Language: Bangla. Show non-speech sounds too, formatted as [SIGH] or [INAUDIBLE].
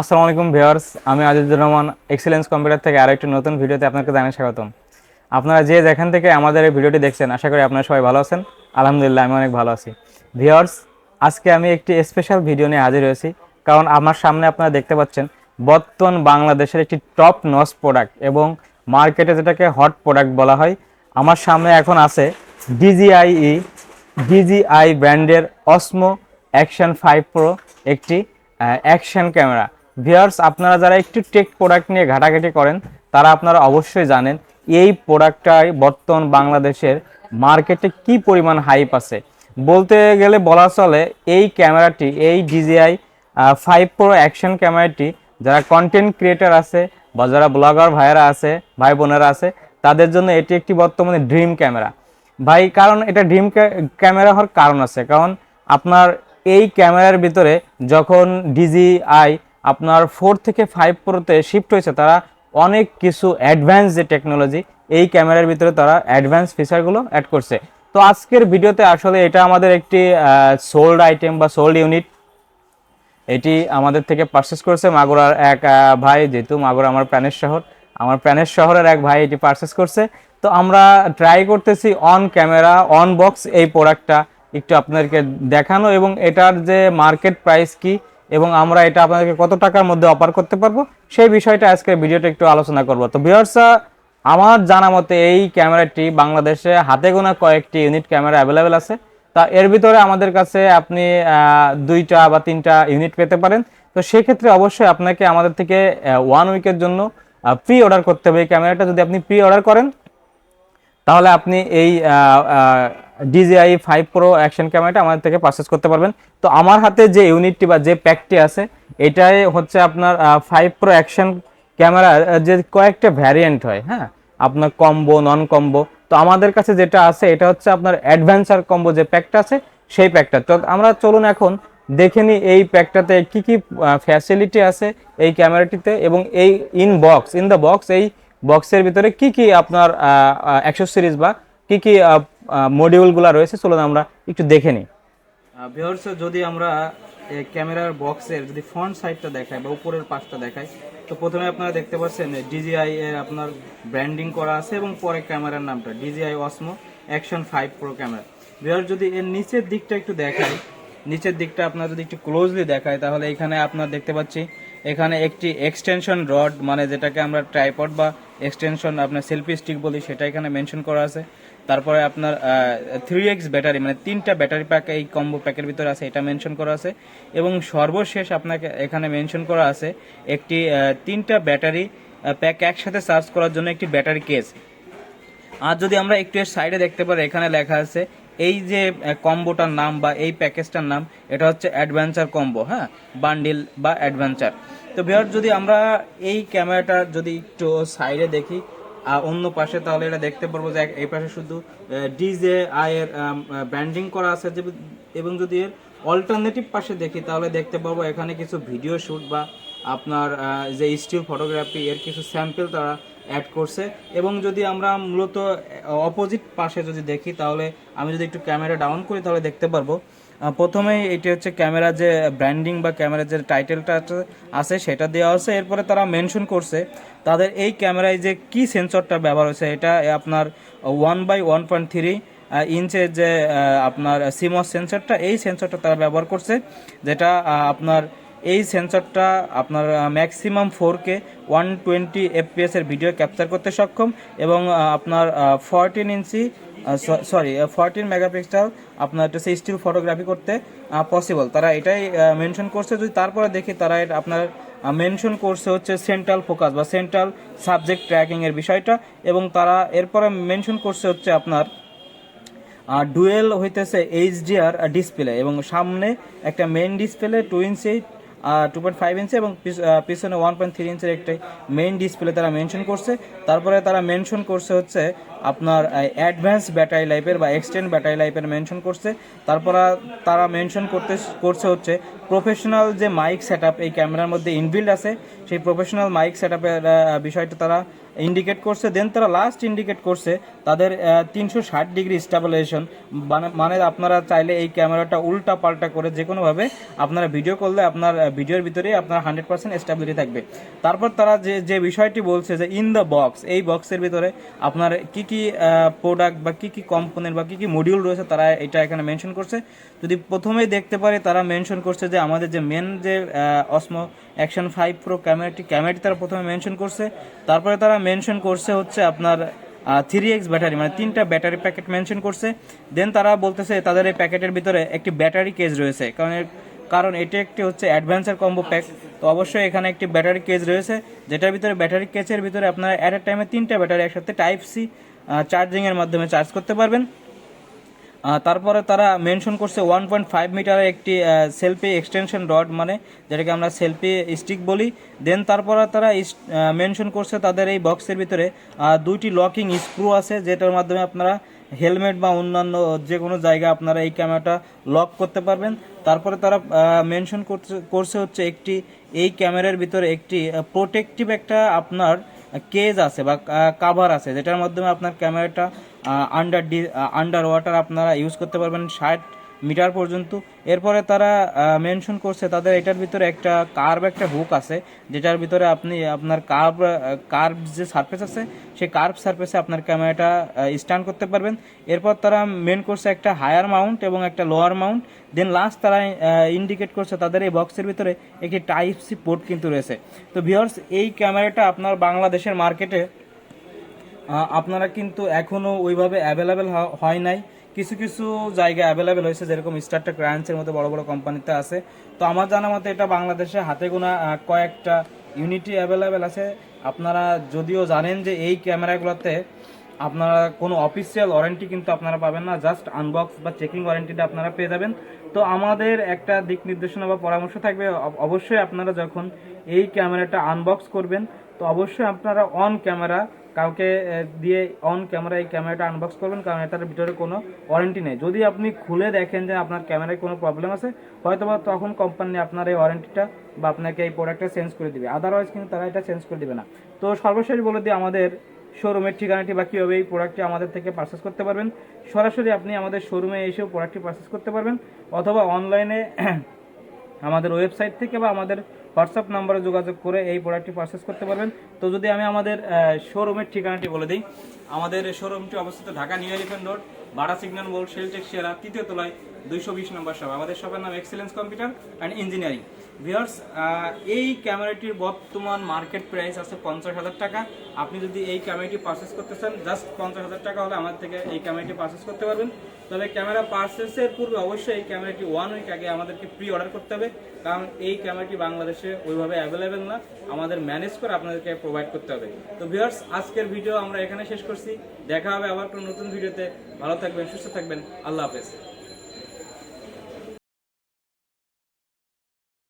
আসসালামু আলাইকুম ভিউয়ার্স, আমি আজিজুর রহমান এক্সেলেন্স কম্পিউটার থেকে আরও একটি নতুন ভিডিওতে আপনাকে জানাই স্বাগতম। আপনারা যে যেখান থেকে আমাদের এই ভিডিওটি দেখছেন, আশা করি আপনারা সবাই ভালো আছেন। আলহামদুলিল্লাহ, আমি অনেক ভালো আছি। ভিউয়ার্স, আজকে আমি একটি স্পেশাল ভিডিও নিয়ে হাজির হয়েছি, কারণ আমার সামনে আপনারা দেখতে পাচ্ছেন, বর্তমান বাংলাদেশের একটি টপ নস প্রোডাক্ট এবং মার্কেটে যেটাকে হট প্রোডাক্ট বলা হয়, আমার সামনে এখন আছে ডিজিআইই ডিজিআই ব্র্যান্ডের অসমো অ্যাকশন ফাইভ প্রো একটি অ্যাকশন ক্যামেরা ভিউয়ার্স, আপনারা যারা একটু টেক প্রোডাক্ট নিয়ে ঘাটাঘাটি করেন, তারা আপনারা অবশ্যই জানেন এই প্রোডাক্টটাই বর্তমান বাংলাদেশের মার্কেটে কি পরিমাণ হাইপ আছে। বলতে গেলে বলা চলে, এই ক্যামেরাটি এই ডিজিআই ফাইভ প্রো অ্যাকশন ক্যামেরাটি যারা কন্টেন্ট ক্রিয়েটার আছে বা যারা ব্লগার ভাইয়েরা আছে, ভাই বোনেরা আছে, তাদের জন্য এটি একটি বর্তমানে ড্রিম ক্যামেরা ভাই, কারণ এটা ড্রিম ক্যামেরা হওয়ার কারণ আছে। কারণ আপনার এই ক্যামেরার ভিতরে যখন ডিজিআই আপনার ফোর থেকে ফাইভ প্রোতে শিফট হয়েছে, তারা অনেক কিছু অ্যাডভান্স যে টেকনোলজি এই ক্যামেরার ভিতরে তারা অ্যাডভান্স ফিচারগুলো অ্যাড করছে। তো আজকের ভিডিওতে আসলে এটা আমাদের একটি সোল্ড আইটেম বা সোল্ড ইউনিট এটি আমাদের থেকে পারচেস করেছে মাগুরার এক ভাই, যেহেতু মাগুরা আমার প্রাণের শহর। আমার প্রাণের শহরের এক ভাই এটি পারচেস করছে। তো আমরা ট্রাই করতেছি অন ক্যামেরা অন বক্স এই প্রোডাক্টটা একটু আপনাদেরকে দেখানো এবং এটার যে মার্কেট প্রাইস কি এবং আমরা এটা আপনাদেরকে কত টাকার মধ্যে অফার করতে পারব, সেই বিষয়টা আজকে ভিডিওটা একটু আলোচনা করব। তো ভিউয়ার্সরা আমার জানা মতে এই ক্যামেরাটি বাংলাদেশে হাতে গোনা কয়েকটি ইউনিট ক্যামেরা অ্যাভেলেবেল আছে। তা এর ভিতরে আমাদের কাছে আপনি দুইটা বা তিনটা ইউনিট পেতে পারেন। তো সেক্ষেত্রে অবশ্যই আপনাকে আমাদের থেকে ওয়ান উইকের জন্য প্রি অর্ডার করতে হবে। এই ক্যামেরাটা যদি আপনি প্রি অর্ডার করেন, তাহলে আপনি এই ডিজিআই ফাইভ প্রো অ্যাকশন ক্যামেরাটা আমাদের থেকে পারচেস করতে পারবেন। তো আমার হাতে যে ইউনিটটি বা যে প্যাকটি আছে, এটাই হচ্ছে আপনার ফাইভ প্রো অ্যাকশন ক্যামেরা যে কয়েকটা ভ্যারিয়েন্ট হয় হ্যাঁ? আপনার কম্বো নন কম্বো তো আমাদের কাছে যেটা আছে, এটা হচ্ছে আপনার অ্যাডভেঞ্চার কম্বো যে প্যাকটা আছে, সেই প্যাকটা তো আমরা চলুন এখন দেখে নিই এই প্যাকটাতে কি কি ফ্যাসিলিটি আছে এই ক্যামেরাটিতে এবং এই in box in the box এই বক্সের ভিতরে কি কি আপনার অ্যাক্সেসরিজ বা কি কি মডিউলগুলো রয়েছে, চলুন আমরা একটু দেখে নিই। ভিউয়ার্স যদি আমরা ক্যামেরার বক্সের যদি ফ্রন্ট সাইডটা দেখাই বা উপরের পাশটা দেখাই, তো প্রথমে আপনারা দেখতে পাচ্ছেন ডিজিআই এর আপনার ব্র্যান্ডিং করা আছে এবং পরে ক্যামেরার নামটা DJI Osmo action five pro camera viewer যদি এর নিচের দিকটা একটু দেখাই, নিচের দিকটা আপনার যদি একটু ক্লোজলি দেখায় তাহলে এখানে আপনার দেখতে পাচ্ছি এখানে একটি এক্সটেনশন রড মানে যেটাকে আমরা ট্রাইপড বা এক্সটেনশন আপনার সেলফি স্টিক বলি, সেটা এখানে মেনশন করা আছে। তারপরে আপনার থ্রি এক্স ব্যাটারি মানে তিনটা ব্যাটারি প্যাক এই কম্বো প্যাকের ভিতরে আছে, এটা মেনশন করা আছে। এবং সর্বশেষ আপনাকে এখানে মেনশন করা আছে একটি তিনটা ব্যাটারি প্যাক একসাথে চার্জ করার জন্য একটি ব্যাটারি কেস আর যদি আমরা একটু এর সাইডে দেখতে পারি, এখানে লেখা আছে এই যে কম্বোটার নাম বা এই প্যাকেজটার নাম, এটা হচ্ছে অ্যাডভেঞ্চার কম্বো হ্যাঁ? বান্ডিল বা অ্যাডভেঞ্চার তো ভিওর যদি আমরা এই ক্যামেরাটা যদি একটু সাইডে দেখি আর অন্য পাশে, তাহলে এটা দেখতে পারব যে এই পাশে শুধু ডিজে আয়ের ব্র্যান্ডিং করা আছে যে- এবং যদি এর অল্টারনেটিভ পাশে দেখি, তাহলে দেখতে পারব এখানে কিছু ভিডিও শ্যুট বা আপনার যে স্টিল ফটোগ্রাফি এর কিছু স্যাম্পেল তারা অ্যাড করছে। এবং যদি আমরা মূলত অপোজিট পাশে যদি দেখি তাহলে আমি যদি একটু ক্যামেরা ডাউন করি তাহলে দেখতে পারব। আহ, প্রথমেই এটি হচ্ছে ক্যামেরা যে ব্র্যান্ডিং বা ক্যামেরার যে টাইটেলটা আছে সেটা দেওয়া আছে। এরপরে তারা মেনশন করছে তাদের এই ক্যামেরায় যে কি সেন্সরটা ব্যবহার হয়েছে এটা আপনার one by one point three ইঞ্চের যে আপনার সিমস সেন্সরটা এই সেন্সরটা তারা ব্যবহার করছে যেটা আপনার এই সেন্সরটা আপনার maximum four K one twenty FPS এর ভিডিও ক্যাপচার করতে সক্ষম এবং আপনার fourteen inch sorry fourteen megapixel আপনার হচ্ছে স্টিল ফটোগ্রাফি করতে পসিবল তারা এটাই মেনশন করছে। যদি তারপরে দেখি, তারা এটা আপনার মেনশন করছে হচ্ছে সেন্ট্রাল ফোকাস বা সেন্ট্রাল সাবজেক্ট ট্র্যাকিংয়ের বিষয়টা এবং তারা এরপরে মেনশন করছে হচ্ছে আপনার ডুয়েল হইতেছে এইচডিআর ডিসপ্লে এবং সামনে একটা main display two inch two point five inch এবং পিছ- পিছনে ওয়ান পয়েন্ট থ্রি ইঞ্চের একটি মেইন ডিসপ্লে তারা মেনশন করছে। তারপরে তারা মেনশন করছে হচ্ছে আপনার অ্যাডভান্স ব্যাটারি লাইফের বা এক্সটেন্ড ব্যাটারি লাইফের মেনশন করছে। তারপর তারা মেনশন করতে, করছে হচ্ছে প্রফেশনাল যে মাইক সেট এই ক্যামেরার মধ্যে ইনবিল্ড আছে, সেই প্রফেশনাল মাইক সেট বিষয়টা তারা ইন্ডিকেট করছে। দেন তারা লাস্ট ইন্ডিকেট করছে তাদের তিনশো ষাট ডিগ্রি স্টাবিলাইজেশন মানে আপনারা চাইলে এই ক্যামেরাটা উল্টা পাল্টা করে যে কোনোভাবে আপনারা ভিডিও করলে আপনার ভিডিওর ভিতরে আপনার হান্ড্রেড পার্সেন্ট স্টেবিলিটি থাকবে। তারপর তারা যে যে বিষয়টি বলছে যে ইন দ্য বক্স এই বক্সের ভিতরে আপনার কি কি প্রোডাক্ট বা কি কি কম্পোনেন্ট বা কি কি মডিউল রয়েছে তারা এটা এখানে মেনশন করছে। যদি প্রথমেই দেখতে পারে, তারা মেনশন করছে যে আমাদের যে মেন যে অসমো অ্যাকশন ফাইভ প্রো ক্যামেরাটি ক্যামেরাটি তারা প্রথমে মেনশন করছে। তারপরে তারা মেনশন করছে হচ্ছে আপনার থ্রি এক্স ব্যাটারি মানে তিনটা ব্যাটারি প্যাকেট মেনশন করছে। দেন তারা বলতেছে তাদের এই প্যাকেটের ভিতরে একটি ব্যাটারি কেজ রয়েছে। কারণ কারণ এটি একটি হচ্ছে অ্যাডভান্সার কম্বো প্যাক তো অবশ্যই এখানে একটি ব্যাটারি কেজ রয়েছে, যেটার ভিতরে ব্যাটারি কেজের ভিতরে আপনারা অ্যাট এ টাইমে তিনটা ব্যাটারি একসাথে টাইপ সি চার্জিংয়ের মাধ্যমে চার্জ করতে পারবেন। তারপরে তারা মেনশন করছে ওয়ান পয়েন্ট ফাইভ মিটারের একটি সেলফি এক্সটেনশন রড মানে যেটাকে আমরা সেলফি স্টিক বলি। দেন তারপরে তারা মেনশন করছে তাদের এই বক্সের ভিতরে দুইটি লকিং স্ক্রু আছে, যেটার মাধ্যমে আপনারা হেলমেট বা অন্যান্য যে কোনো জায়গায় আপনারা এই ক্যামেরাটা লক করতে পারবেন। তারপরে তারা মেনশন করছে করছে হচ্ছে একটি, এই ক্যামেরার ভিতরে একটি প্রোটেক্টিভ একটা আপনার কেজ আছে বা কাভার আছে, যেটার মাধ্যমে আপনার ক্যামেরাটা আন্ডার ডি আন্ডার ওয়াটার আপনারা ইউজ করতে পারবেন ষাট মিটার পর্যন্ত। এরপরে তারা মেনশন করছে তাদের এটার ভিতরে একটা কার্ভ একটা হুক আছে, যেটার ভিতরে আপনি, আপনার কার্ভ কার্ভ যে সারফেস আছে, সেই কার্ভ সারফেসে আপনার ক্যামেরাটা স্ট্যান্ড করতে পারবেন। এরপর তারা মেন করছে একটা হায়ার মাউন্ট এবং একটা লোয়ার মাউন্ট দেন লাস্ট তারা ইন্ডিকেট করছে তাদের এই বক্সের ভিতরে একটি টাইপ সি পোর্ট কিন্তু রয়েছে। তো ভিওর্স এই ক্যামেরাটা আপনার বাংলাদেশের মার্কেটে আপনারা কিন্তু এখনও ওইভাবে অ্যাভেলেবেল হয় নাই। কিছু কিছু জায়গায় অ্যাভেলেবেল হয়েছে, যেরকম স্টারটেক রায়ান্সের মতো বড় বড় কোম্পানিতে আছে। তো আমার জানা মতে এটা বাংলাদেশে হাতে গোনা কয়েকটা ইউনিটি অ্যাভেলেবেল আছে। আপনারা যদিও জানেন যে এই ক্যামেরাগুলোতে আপনারা কোনো অফিসিয়াল ওয়ারেন্টি কিন্তু আপনারা পাবেন না জাস্ট আনবক্স বা চেকিং ওয়ারেন্টিটা আপনারা পেয়ে যাবেন। তো আমাদের একটা দিক নির্দেশনা বা পরামর্শ থাকবে অবশ্যই আপনারা যখন এই ক্যামেরাটা আনবক্স করবেন, তো অবশ্যই আপনারা অন ক্যামেরা কাউকে দিয়ে অন ক্যামেরা এই ক্যামেরাটা আনবক্স করবেন, কারণ এটার ভিতরে কোনো ওয়ারেন্টি নেই। যদি আপনি খুলে দেখেন যে আপনার ক্যামেরায় কোনো প্রবলেম আছে হয়তো বা তখন কোম্পানি আপনার এই ওয়ারেন্টিটা বা আপনাকে এই প্রোডাক্টটা চেঞ্জ করে দিবে। আদারওয়াইজ কিন্তু তারা এটা চেঞ্জ করে দিবে না। তো সর্বশেষ বলে দিই, আমাদের শোরুমের ঠিকানাটি বা কীভাবে এই প্রোডাক্টটি আমাদের থেকে পারচেস করতে পারবেন, সরাসরি আপনি আমাদের শোরুমে এসেও প্রোডাক্টটি পারচেস করতে পারবেন, অথবা অনলাইনে [CLEARS THROAT] আমাদের ওয়েবসাইট থেকে বা আমাদের হোয়াটসঅ্যাপ নাম্বারে যোগাযোগ করে এই প্রোডাক্টটি পারচেস করতে পারবেন। তো যদি আমি আমাদের শোরুমের ঠিকানাটি বলে দিই, আমাদের শোরুমটি অবস্থিত ঢাকা নিউ এলিফেন্ট রোড, বাড়া সিগন্যাল মোড় সেল টেক্সিয়ারা তৃতীয় তলায় দুইশো বিশ নম্বর সব আমাদের শপের নাম excellence computer and engineering viewers এই ক্যামেরাটির বর্তমান মার্কেট প্রাইস আছে পঞ্চাশ হাজার টাকা। আপনি যদি এই ক্যামেরাটি পারচেস করতে চান জাস্ট পঞ্চাশ হাজার টাকা হলে আমার থেকে এই ক্যামেরাটি পারচেস করতে পারবেন। তবে ক্যামেরা পারচেসের পূর্বে অবশ্যই এই ক্যামেরাটি ওয়ান উইক আগে আমাদেরকে প্রি অর্ডার করতে হবে। কারণ এই ক্যামেরাটি বাংলাদেশে ওইভাবে অ্যাভেলেবেল না, আমাদের ম্যানেজ করে আপনাদেরকে প্রোভাইড করতে হবে। তো ভিওর্স আজকের ভিডিও আমরা এখানে শেষ করছি। দেখা হবে আবার কোনো নতুন ভিডিওতে ভালো থাকবেন, সুস্থ থাকবেন। আল্লাহ হাফেজ।